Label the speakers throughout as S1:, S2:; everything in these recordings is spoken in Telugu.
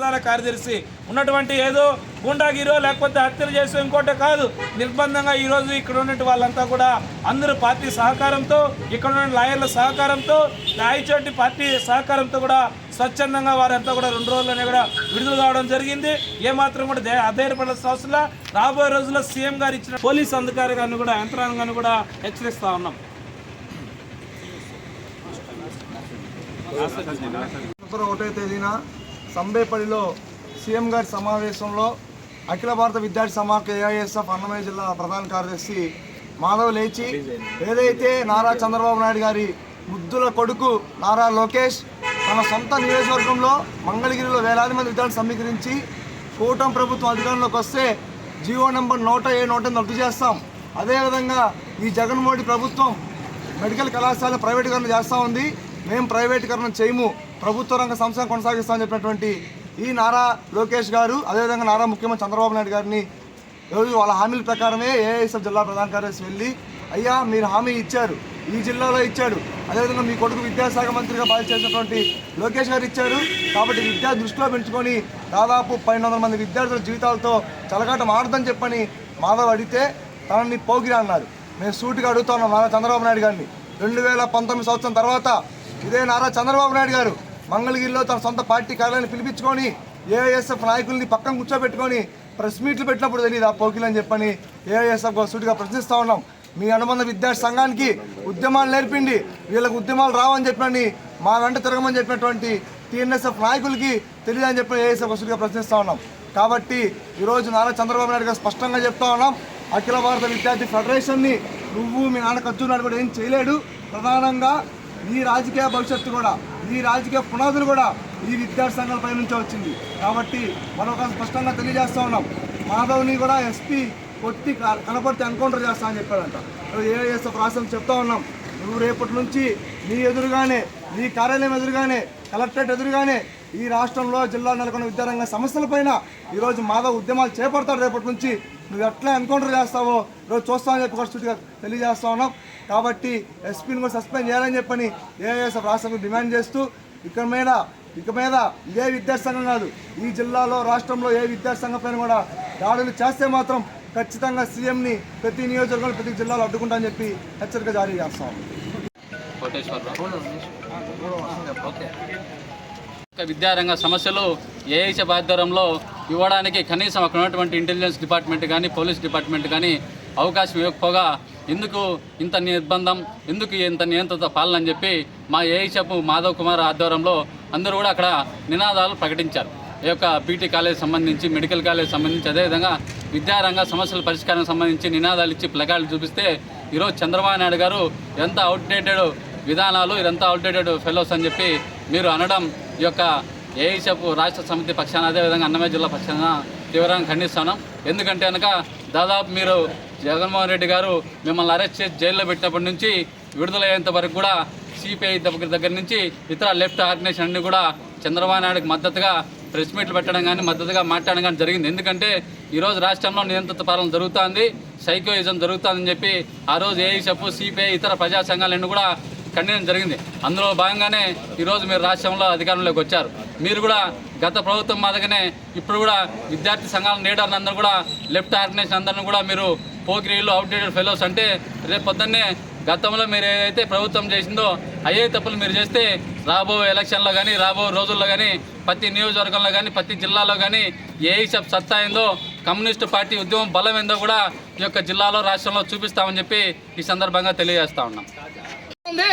S1: ప్రధాన కార్యదర్శి ఉన్నటువంటి ఏదో గుండాగిరో లేకపోతే హత్యలు చేసో ఇంకోటి కాదు. నిర్బంధంగా ఈరోజు ఇక్కడ ఉన్నటువంటి వాళ్ళంతా కూడా అందరూ పార్టీ సహకారంతో ఇక్కడ ఉన్న లాయర్ల సహకారంతో రాయచోటి పార్టీ సహకారంతో కూడా స్వచ్ఛందంగా వారంతా కూడా రెండు రోజుల్లోనే కూడా విడుదల కావడం జరిగింది. ఏమాత్రం కూడా అధైర్యపడాల్సిన అవసరం రాబోయే రోజుల్లో సీఎం గారు ఇచ్చిన పోలీస్ అధికారిగాన్ని కూడా యంత్రాంగాన్ని కూడా హెచ్చరిస్తా ఉన్నాం.
S2: ఒకటో తేదీన సంబేపల్లిలో సీఎం గారి సమావేశంలో అఖిల భారత విద్యార్థి సమాఖ్య ఏఐఎస్ఎఫ్ అన్నమయ్య జిల్లా ప్రధాన కార్యదర్శి మాధవ్ లేచి ఏదైతే నారా చంద్రబాబు నాయుడు గారి ముద్దుల కొడుకు నారా లోకేష్ తన సొంత నియోజకవర్గంలో మంగళగిరిలో వేలాది మంది విద్యార్థులు సమీకరించి కూటమి ప్రభుత్వం అధికారంలోకి వస్తే జీవో నెంబర్ నూట ఏ నూట రద్దు చేస్తాం. అదేవిధంగా ఈ జగన్మోహన్ ప్రభుత్వం మెడికల్ కళాశాల ప్రైవేటీకరణ చేస్తూ ఉంది. మేము ప్రైవేటీకరణ చేయము. ప్రభుత్వ రంగ సంస్థను కొనసాగిస్తామని చెప్పినటువంటి ఈ నారా లోకేష్ గారు అదేవిధంగా నారా ముఖ్యమంత్రి చంద్రబాబు నాయుడు గారిని ఈరోజు వాళ్ళ హామీల ప్రకారమే ఏఐఎస్ఎఫ్ జిల్లా ప్రధాన కార్యదర్శి వెళ్ళి అయ్యా మీరు హామీ ఇచ్చారు ఈ జిల్లాలో ఇచ్చాడు అదేవిధంగా మీ కొడుకు విద్యాశాఖ మంత్రిగా బాధ్యత చేసినటువంటి లోకేష్ గారు ఇచ్చారు. కాబట్టి విద్యా దృష్టిలో పెంచుకొని దాదాపు పన్నెండు వందల మంది విద్యార్థుల జీవితాలతో చలగాటం మారుదని చెప్పని మాధవ్ అడిగితే తనని పోగిరి అన్నారు. మేము సూటిగా అడుగుతున్నాం నారా చంద్రబాబు నాయుడు గారిని. రెండు వేల పంతొమ్మిది సంవత్సరం తర్వాత ఇదే నారా చంద్రబాబు నాయుడు గారు మంగళగిరిలో తన సొంత పార్టీ కార్యాలయాన్ని పిలిపించుకొని ఏఐఎస్ఎఫ్ నాయకుల్ని పక్కన కూర్చోబెట్టుకొని ప్రెస్ మీట్లు పెట్టినప్పుడు తెలియదు ఆ పోకిలు అని చెప్పని ఏఐఎస్ఎఫ్ సూటిగా ప్రశ్నిస్తూ ఉన్నాం. మీ అనుబంధ విద్యార్థి సంఘానికి ఉద్యమాలు నేర్పిండి వీళ్ళకు ఉద్యమాలు రావని చెప్పని మా వెంట తిరగమని చెప్పినటువంటి టీఎన్ఎస్ఎఫ్ నాయకులకి తెలియదని చెప్పి ఏఐఎస్ఎఫ్ సూటిగా ప్రశ్నిస్తూ ఉన్నాం. కాబట్టి ఈరోజు నారా చంద్రబాబు నాయుడు గారు స్పష్టంగా చెప్తా ఉన్నాం అఖిల భారత విద్యార్థి ఫెడరేషన్ని నువ్వు మీ నాన్న ఖర్చు నాడు కూడా ఏం చేయలేడు. ప్రధానంగా నీ రాజకీయ భవిష్యత్తు కూడా నీ రాజకీయ పునాదులు కూడా ఈ విద్యార్థి సంఘాల పై నుంచే వచ్చింది. కాబట్టి మరొక స్పష్టంగా తెలియజేస్తూ ఉన్నాం. మాధవ్ని కూడా ఎస్పీ కొట్టి క- కనపడితే ఎన్కౌంటర్ చేస్తా అని చెప్పాడంట. ఏఎస్ ప్రాసెస్ చెప్తా ఉన్నాం. నువ్వు రేపటి నుంచి నీ ఎదురుగానే నీ కార్యాలయం ఎదురుగానే కలెక్టరేట్ ఎదురుగానే ఈ రాష్ట్రంలో జిల్లా నెలకొన్న విద్యారంగ సమస్యలపైన ఈరోజు మాధవ్ ఉద్యమాలు చేపడతాడు రేపటి నుంచి. నువ్వు ఎట్లా ఎన్కౌంటర్ చేస్తావో ఈరోజు చూస్తామని చెప్పి కూడా సూటిగా తెలియజేస్తా ఉన్నాం. కాబట్టి ఎస్పీని కూడా సస్పెండ్ చేయాలని చెప్పని ఏఎస్ఎఫ్ రాష్ట్రం డిమాండ్ చేస్తూ ఇక మీద ఇక మీద ఇదే విద్యార్థి సంఘం కాదు ఈ జిల్లాలో రాష్ట్రంలో ఏ విద్యార్థి సంఘం పైన కూడా దాడులు చేస్తే మాత్రం ఖచ్చితంగా సీఎంని ప్రతి నియోజకవర్గంలో ప్రతి జిల్లాలో అడ్డుకుంటామని చెప్పి హెచ్చరిక జారీ చేస్తాం.
S3: విద్యారంగ సమస్యలు ఏఐసీ ఆధ్వర్యంలో ఇవ్వడానికి కనీసం అక్కడ ఉన్నటువంటి ఇంటెలిజెన్స్ డిపార్ట్మెంట్ కానీ పోలీస్ డిపార్ట్మెంట్ కానీ అవకాశం ఇవ్వకపోగా ఎందుకు ఇంత నిర్బంధం ఎందుకు ఇంత నియంత్రిత పాలన అని చెప్పి మా ఏఐసెఫ్ మాధవ్ కుమార్ ఆధ్వర్యంలో అందరూ కూడా అక్కడ నినాదాలు ప్రకటించారు. ఈ యొక్క పీటీ కాలేజ్ సంబంధించి మెడికల్ కాలేజ్ సంబంధించి అదేవిధంగా విద్యారంగ సమస్యల పరిష్కారం సంబంధించి నినాదాలు ఇచ్చి ప్లగాలు చూపిస్తే ఈరోజు చంద్రబాబు నాయుడు గారు ఎంత అవుట్డేటెడ్ విధానాలు ఇదంతా అవుట్డేటెడ్ ఫెలోస్ అని చెప్పి మీరు అనడం ఈ యొక్క ఏఐసెఫ్ రాష్ట్ర సమితి పక్షాన అదేవిధంగా అన్నమయ్య జిల్లా పక్షాన తీవ్రంగా ఖండిస్తున్నాం. ఎందుకంటే కనుక దాదాపు మీరు జగన్మోహన్ రెడ్డి గారు మిమ్మల్ని అరెస్ట్ చేసి జైల్లో పెట్టినప్పటి నుంచి విడుదలయ్యేంత వరకు కూడా సిపిఐ దగ్గర దగ్గర నుంచి ఇతర లెఫ్ట్ ఆర్గనైజేషన్ అన్ని కూడా చంద్రబాబు నాయుడుకి మద్దతుగా ప్రెస్ మీట్లు పెట్టడం కానీ మద్దతుగా మాట్లాడడం కానీ జరిగింది. ఎందుకంటే ఈరోజు రాష్ట్రంలో నియంత్రిత పాలన జరుగుతోంది సైకోయిజం జరుగుతుందని చెప్పి ఆ రోజు ఏఐసెఫ్ సిపిఐ ఇతర ప్రజా సంఘాలన్నీ కూడా ఖండనం జరిగింది. అందులో భాగంగానే ఈరోజు మీరు రాష్ట్రంలో అధికారంలోకి వచ్చారు. మీరు కూడా గత ప్రభుత్వం మాదిరిగానే ఇప్పుడు కూడా విద్యార్థి సంఘాల లీడర్ని అందరూ కూడా లెఫ్ట్ ఆర్గనైజేషన్ అందరిని కూడా మీరు పోకిరీలు అవుట్డేటెడ్ ఫెలోస్ అంటే రేపు పొద్దున్నే గతంలో మీరు ఏదైతే ప్రభుత్వం చేసిందో అయ్యే తప్పులు మీరు చేస్తే రాబోయే ఎలక్షన్లో కానీ రాబో రోజుల్లో కానీ ప్రతి నియోజకవర్గంలో కానీ ప్రతి జిల్లాలో కానీ ఏ సబ్ సత్తా ఏందో కమ్యూనిస్టు పార్టీ ఉద్యమం బలం ఏందో కూడా ఈ యొక్క జిల్లాలో రాష్ట్రంలో చూపిస్తామని చెప్పి ఈ సందర్భంగా తెలియజేస్తా ఉన్నాం.
S4: ఉంది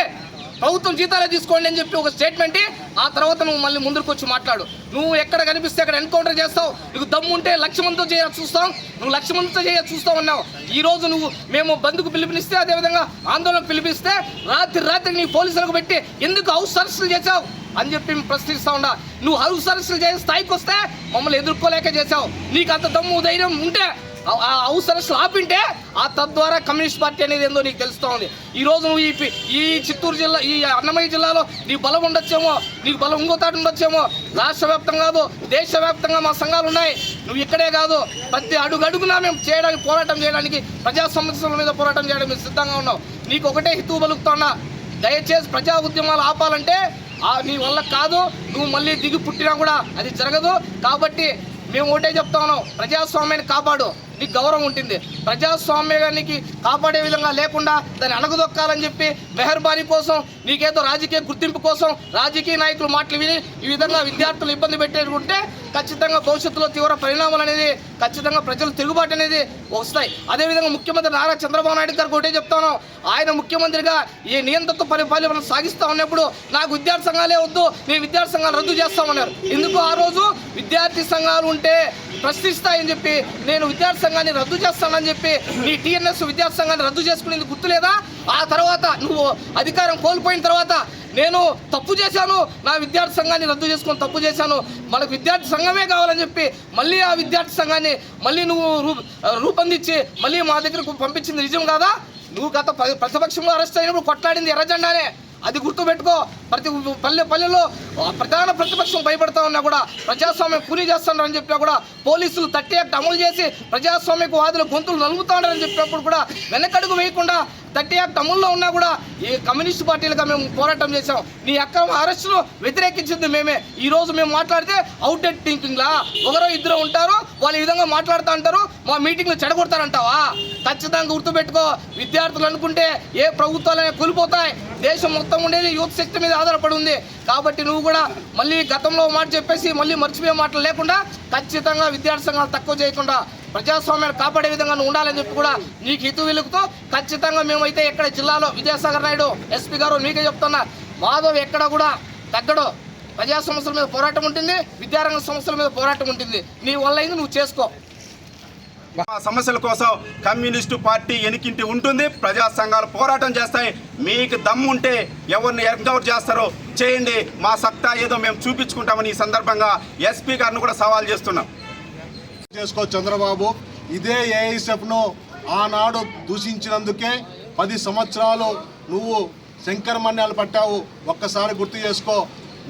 S4: ప్రభుత్వం జీతాలే తీసుకోండి అని చెప్పి ఒక స్టేట్మెంట్ ఆ తర్వాత నువ్వు మళ్ళీ ముందుకు వచ్చి మాట్లాడు. నువ్వు ఎక్కడ కనిపిస్తే అక్కడ ఎన్కౌంటర్ చేస్తావు. నీకు దమ్ము ఉంటే లక్ష మందితో చేయ చూస్తాం. నువ్వు లక్ష మందితో చేయ చూస్తావు అన్నావు. ఈ రోజు నువ్వు మేము బంధుకు పిలుపునిస్తే అదేవిధంగా ఆందోళనకు పిలిపిస్తే రాత్రి రాత్రి నీ పోలీసులకు పెట్టి ఎందుకు హౌస్ అరెస్టులు చేశావు? అని చెప్పి మేము ప్రశ్నిస్తా ఉండా నువ్వు హౌస్ అరెస్టులు చేసే స్థాయికి వస్తే మమ్మల్ని ఎదుర్కోలేక చేశావు. నీకు అంత దమ్ము ధైర్యం ఉంటే ఆ- ఆ వింటే ఆ తద్వారా కమ్యూనిస్ట్ పార్టీ అనేది ఏందో నీకు తెలుస్తూ ఉంది. ఈ రోజు నువ్వు ఈ ఈ చిత్తూరు జిల్లా ఈ అన్నమయ్య జిల్లాలో నీ బలం ఉండొచ్చేమో నీకు బలం ఇంకో తాటి ఉండొచ్చేమో. రాష్ట్ర వ్యాప్తం కాదు దేశవ్యాప్తంగా మా సంఘాలు ఉన్నాయి. నువ్వు ఇక్కడే కాదు ప్రతి అడుగు అడుగునా మేము చేయడానికి పోరాటం చేయడానికి ప్రజా సమస్యల మీద పోరాటం చేయడానికి మేము సిద్ధంగా ఉన్నాం. నీకు ఒకటే హితువు పలుకుతున్నా. దయచేసి ప్రజా ఉద్యమాలు ఆపాలంటే ఆ నీ వల్ల కాదు నువ్వు మళ్ళీ దిగి పుట్టినా కూడా అది జరగదు. కాబట్టి మేము ఒకటే చెప్తా ఉన్నాం ప్రజాస్వామ్యాన్ని కాపాడు. నీకు గౌరవం ఉంటుంది. ప్రజాస్వామ్యానికి కాపాడే విధంగా లేకుండా దాన్ని అణగదొక్కాలని చెప్పి మెహర్బానీ కోసం నీకేదో రాజకీయ గుర్తింపు కోసం రాజకీయ నాయకులు మాటలు విని ఈ విధంగా విద్యార్థులు ఇబ్బంది పెట్టేటుంటే ఖచ్చితంగా భవిష్యత్తులో తీవ్ర పరిణామాలు అనేది ఖచ్చితంగా ప్రజలు తిరుగుబాటు అనేది వస్తాయి. అదేవిధంగా ముఖ్యమంత్రి నారా చంద్రబాబు నాయుడు గారికి ఒకటే చెప్తాను. ఆయన ముఖ్యమంత్రిగా ఈ నియంత్రణ పరిపాలన సాగిస్తా ఉన్నప్పుడు నాకు విద్యార్థి సంఘాలే వద్దు నేను విద్యార్థి సంఘాలు రద్దు చేస్తామన్నారు ఎందుకు ఆ రోజు? విద్యార్థి సంఘాలు ఉంటే ప్రశ్నిస్తాయని చెప్పి నేను విద్యార్థి సంఘాన్ని రద్దు చేస్తానని చెప్పి నీ టీఎన్ఎస్ విద్యార్థి సంఘాన్ని రద్దు చేసుకునేది గుర్తులేదా? ఆ తర్వాత నువ్వు అధికారం కోల్పోయిన తర్వాత నేను తప్పు చేశాను నా విద్యార్థి సంఘాన్ని రద్దు చేసుకొని తప్పు చేశాను మనకు విద్యార్థి సంఘమే కావాలని చెప్పి మళ్ళీ ఆ విద్యార్థి సంఘాన్ని మళ్ళీ నువ్వు రూ రూపొందించి మళ్ళీ మా దగ్గరకు పంపించింది నిజం కాదా? నువ్వు గత ప్రతిపక్షంలో అరెస్ట్ అయినప్పుడు కొట్లాడింది ఎర్రజెండానే అది గుర్తుపెట్టుకో. ప్రతి పల్లె పల్లెలో ప్రధాన ప్రతిపక్షం భయపడతా ఉన్నా కూడా ప్రజాస్వామ్యం కూలీ చేస్తున్నారని చెప్పినా కూడా పోలీసులు థర్టీ యాక్ట్ అమలు చేసి ప్రజాస్వామ్యకు వాదులు గొంతులు నలుగుతాడని చెప్పినప్పుడు కూడా వెనకడుగు వేయకుండా థర్టీ యాక్ట్ అమల్లో ఉన్నా కూడా ఈ కమ్యూనిస్ట్ పార్టీలుగా మేము పోరాటం చేశాం. నీ అక్రమ అరెస్టును వ్యతిరేకించింది మేమే. ఈరోజు మేము మాట్లాడితే అవుట్డేట్ థింకింగ్లా ఒకరో ఇద్దరు ఉంటారు వాళ్ళు ఈ విధంగా మాట్లాడుతూ ఉంటారు మా మీటింగ్లు చెడగొడతారంటావా? ఖచ్చితంగా గుర్తుపెట్టుకో. విద్యార్థులు అనుకుంటే ఏ ప్రభుత్వాలనే కూలిపోతాయి. దేశం మొత్తం ఉండేది యూత్ శక్తి మీద ఆధారపడి ఉంది. కాబట్టి నువ్వు కూడా మళ్ళీ గతంలో మాట చెప్పేసి మళ్ళీ మర్చిపోయే మాటలు లేకుండా ఖచ్చితంగా విద్యార్థి సంఘాలు తక్కువ చేయకుండా ప్రజాస్వామ్యాన్ని కాపాడే విధంగా నువ్వు ఉండాలని చెప్పి కూడా నీకు హితు వెలుగుతూ ఖచ్చితంగా మేమైతే ఎక్కడ జిల్లాలో విద్యాసాగర్ నాయుడు ఎస్పీ గారు మీకే చెప్తున్నా మాధవ్ ఎక్కడ కూడా తగ్గడు. ప్రజా సమస్యల మీద పోరాటం ఉంటుంది విద్యారంగ సమస్యల మీద పోరాటం ఉంటుంది. నీ వల్ల అయింది నువ్వు చేసుకో.
S5: సమస్యల కోసం కమ్యూనిస్టు పార్టీ ఎనికింటి ఉంటుంది. ప్రజా సంఘాలు పోరాటం చేస్తాయి. మీకు దమ్ము ఉంటే ఎవరిని ఎన్కౌంట్ చేస్తారో చేయండి. మా సత్తా ఏదో మేము చూపించుకుంటామని ఈ సందర్భంగా ఎస్పీ గారిని కూడా సవాల్ చేస్తున్నాం.
S6: చేసుకో చంద్రబాబు. ఇదే ఏఐఎస్ఎఫ్ను ఆనాడు దూషించినందుకే పది సంవత్సరాలు నువ్వు శంకరమణ్యాలు పట్టావు. ఒక్కసారి గుర్తు చేసుకో.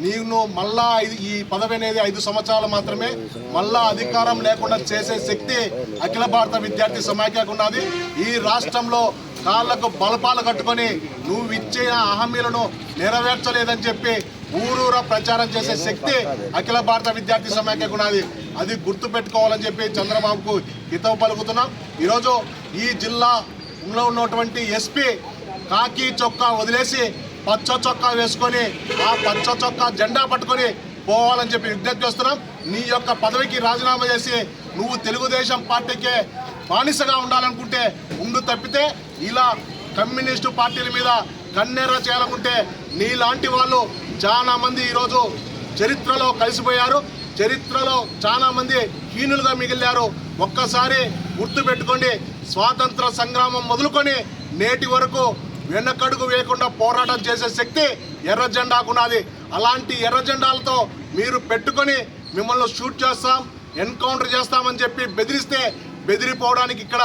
S6: నేను మళ్ళా ఈ పదవి అనేది ఐదు సంవత్సరాలు మాత్రమే మళ్ళా అధికారం లేకుండా చేసే శక్తి అఖిల భారత విద్యార్థి సమాఖ్యకు ఉన్నది. ఈ రాష్ట్రంలో కాళ్ళకు బలపాలు కట్టుకొని నువ్వు ఇచ్చిన హామీలను నెరవేర్చలేదని చెప్పి ఊరూరా ప్రచారం చేసే శక్తి అఖిల భారత విద్యార్థి సమాఖ్యకు ఉన్నది. అది గుర్తు పెట్టుకోవాలని చెప్పి చంద్రబాబుకు హితవు పలుకుతున్నాం. ఈరోజు ఈ జిల్లాలో ఉన్నటువంటి ఎస్పీ కాకి చొక్కా వదిలేసి పచ్చ చొక్కా వేసుకొని ఆ పచ్చ చొక్కా జెండా పట్టుకొని పోవాలని చెప్పి విజ్ఞప్తి చేస్తున్నాం. నీ యొక్క పదవికి రాజీనామా చేసి నువ్వు తెలుగుదేశం పార్టీకే బానిసగా ఉండాలనుకుంటే ఉండు తప్పితే ఇలా కమ్యూనిస్టు పార్టీల మీద కన్నెర్ర చేయాలనుకుంటే నీలాంటి వాళ్ళు చాలా మంది ఈరోజు చరిత్రలో కలిసిపోయారు. చరిత్రలో చాలా మంది హీనులుగా మిగిలారు. ఒక్కసారి గుర్తుపెట్టుకోండి స్వాతంత్ర సంగ్రామం మొదలుకొని నేటి వరకు వెనకడుగు వేయకుండా పోరాటం చేసే శక్తి ఎర్ర జెండాకున్నది అలాంటి ఎర్ర జెండాలతో మీరు పెట్టుకొని మిమ్మల్ని షూట్ చేస్తాం ఎన్కౌంటర్ చేస్తామని చెప్పి బెదిరిస్తే బెదిరిపోవడానికి ఇక్కడ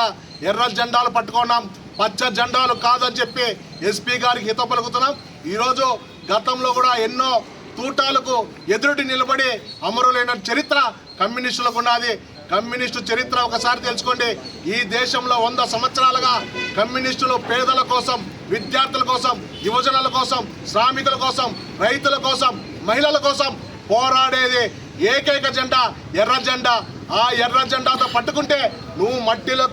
S6: ఎర్ర జెండాలు పట్టుకున్నాం. పచ్చ జెండాలు కాదని చెప్పి ఎస్పీ గారికి హిత పలుకుతున్నాం ఈరోజు గతంలో కూడా ఎన్నో తూటాలకు ఎదురుటి నిలబడి అమరులైన చరిత్ర కమ్యూనిస్టులకు ఉన్నది కమ్యూనిస్టు చరిత్ర ఒకసారి తెలుసుకోండి. ఈ దేశంలో వంద సంవత్సరాలుగా కమ్యూనిస్టులు పేదల కోసం విద్యార్థుల కోసం యువజనుల కోసం శ్రామికుల కోసం రైతుల కోసం మహిళల కోసం పోరాడేది ఏకైక జెండా ఎర్ర జెండా. ఆ ఎర్ర జెండాతో పట్టుకుంటే నువ్వు మట్టిలో